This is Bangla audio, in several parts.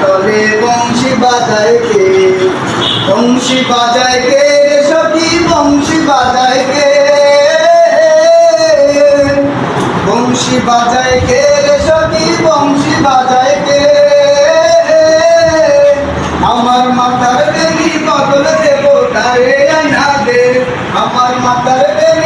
তলে বংশী বাজায় কে? বংশী বাজায় কে? সখী বংশী বাজায় কে? বংশী বাজায় কে? রে সখী বংশী বাজায় কে? আমার মাথার বেনি পাগল দেবো রে আনা দে। আমার মাথার বেনি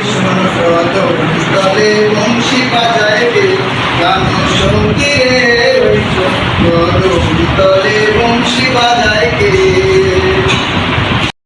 কৃষ্ণ সত স্থলে বংশী বাজাইবে গান সঙ্গীরে তলে বংশী বাজাইবে